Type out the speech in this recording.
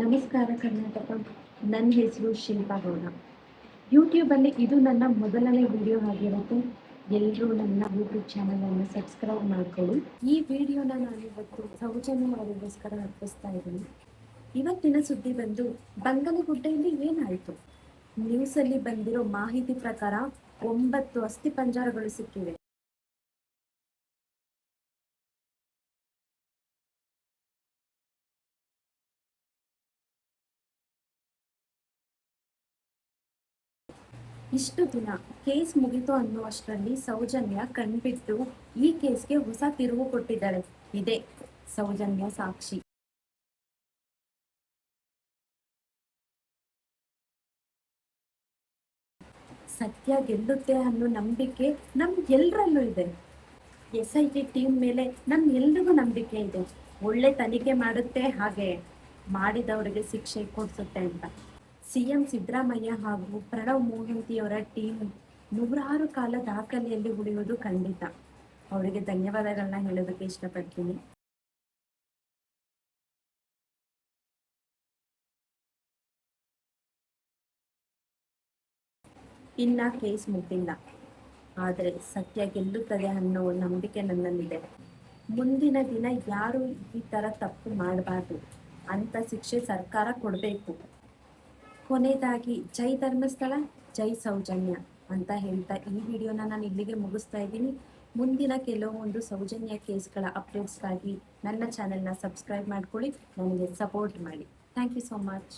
ನಮಸ್ಕಾರ ಕರ್ನಾಟಕ. ನನ್ನ ಹೆಸರು ಶಿಲ್ಪಾ ಗೌಡ. ಯೂಟ್ಯೂಬಲ್ಲಿ ಇದು ನನ್ನ ಮೊದಲನೇ ವಿಡಿಯೋ ಆಗಿರುತ್ತೆ. ಎಲ್ಲರೂ ನನ್ನ ಯೂಟ್ಯೂಬ್ ಚಾನಲನ್ನು ಸಬ್ಸ್ಕ್ರೈಬ್ ಮಾಡ್ಕೊಳ್ಳಿ. ಈ ವಿಡಿಯೋನ ನಾನು ಇವತ್ತು ಸೌಜನ್ಯ ಅವರಿಗೋಸ್ಕರ ಅರ್ಪಿಸ್ತಾ ಇದ್ದೀನಿ. ಇವತ್ತಿನ ಸುದ್ದಿ ಬಂದು ಬಂಗಲಗುಡ್ಡೆಯಲ್ಲಿ ಏನಾಯಿತು? ನ್ಯೂಸಲ್ಲಿ ಬಂದಿರೋ ಮಾಹಿತಿ ಪ್ರಕಾರ ಒಂಬತ್ತು ಅಸ್ಥಿ ಪಂಜರಗಳು ಸಿಕ್ಕಿವೆ. ಇಷ್ಟು ದಿನ ಕೇಸ್ ಮುಗಿತು ಅನ್ನುವಷ್ಟರಲ್ಲಿ ಸೌಜನ್ಯ ಕಣ್ಬಿಟ್ಟು ಈ ಕೇಸ್ಗೆ ಹೊಸ ತಿರುವು ಕೊಟ್ಟಿದ್ದಾಳೆ. ಇದೆ ಸೌಜನ್ಯ ಸಾಕ್ಷಿ. ಸತ್ಯ ಗೆಲ್ಲುತ್ತೆ ಅನ್ನೋ ನಂಬಿಕೆ ನಮ್ ಎಲ್ರಲ್ಲೂ ಇದೆ. ಎಸ್ ಐ ಟಿ ಟೀಮ್ ಮೇಲೆ ನಮ್ ಎಲ್ರಿಗೂ ನಂಬಿಕೆ ಇದೆ. ಒಳ್ಳೆ ತನಿಖೆ ಮಾಡುತ್ತೆ ಹಾಗೆ ಮಾಡಿದವರಿಗೆ ಶಿಕ್ಷೆ ಕೊಡ್ಸುತ್ತೆ ಅಂತ. ಸಿಎಂ ಸಿದ್ದರಾಮಯ್ಯ ಹಾಗೂ ಪ್ರಣವ್ ಮೋಹಂತಿಯವರ ಟೀಮ್ ನೂರಾರು ಕಾಲ ದಾಖಲೆಯಲ್ಲಿ ಉಳಿಯುವುದು ಖಂಡಿತ. ಅವರಿಗೆ ಧನ್ಯವಾದಗಳನ್ನ ಹೇಳೋದಕ್ಕೆ ಇಷ್ಟಪಡ್ತೀನಿ. ಇನ್ನ ಕೇಸ್ ಮುಗಿಲ್ಲ ಆದರೆ ಸತ್ಯ ಗೆಲ್ಲುತ್ತದೆ ಅನ್ನೋ ನಂಬಿಕೆ ನನ್ನಲ್ಲಿದೆ. ಮುಂದಿನ ದಿನ ಯಾರು ಈ ಥರ ತಪ್ಪು ಮಾಡಬಾರ್ದು? ಅಂತ ಶಿಕ್ಷೆ ಸರ್ಕಾರ ಕೊಡಬೇಕು. ಕೊನೆಯದಾಗಿ ಜೈ ಧರ್ಮಸ್ಥಳ, ಜೈ ಸೌಜನ್ಯ ಅಂತ ಹೇಳ್ತಾ ಈ ವಿಡಿಯೋನ ನಾನು ಇಲ್ಲಿಗೆ ಮುಗಿಸ್ತಾ ಇದ್ದೀನಿ. ಮುಂದಿನ ಕೆಲವೊಂದು ಸೌಜನ್ಯ ಕೇಸ್ಗಳ ಅಪ್ಡೇಟ್ಸ್ಗಾಗಿ ನನ್ನ ಚಾನೆಲ್ನ ಸಬ್ಸ್ಕ್ರೈಬ್ ಮಾಡ್ಕೊಳ್ಳಿ, ನನಗೆ ಸಪೋರ್ಟ್ ಮಾಡಿ. Thank you so much.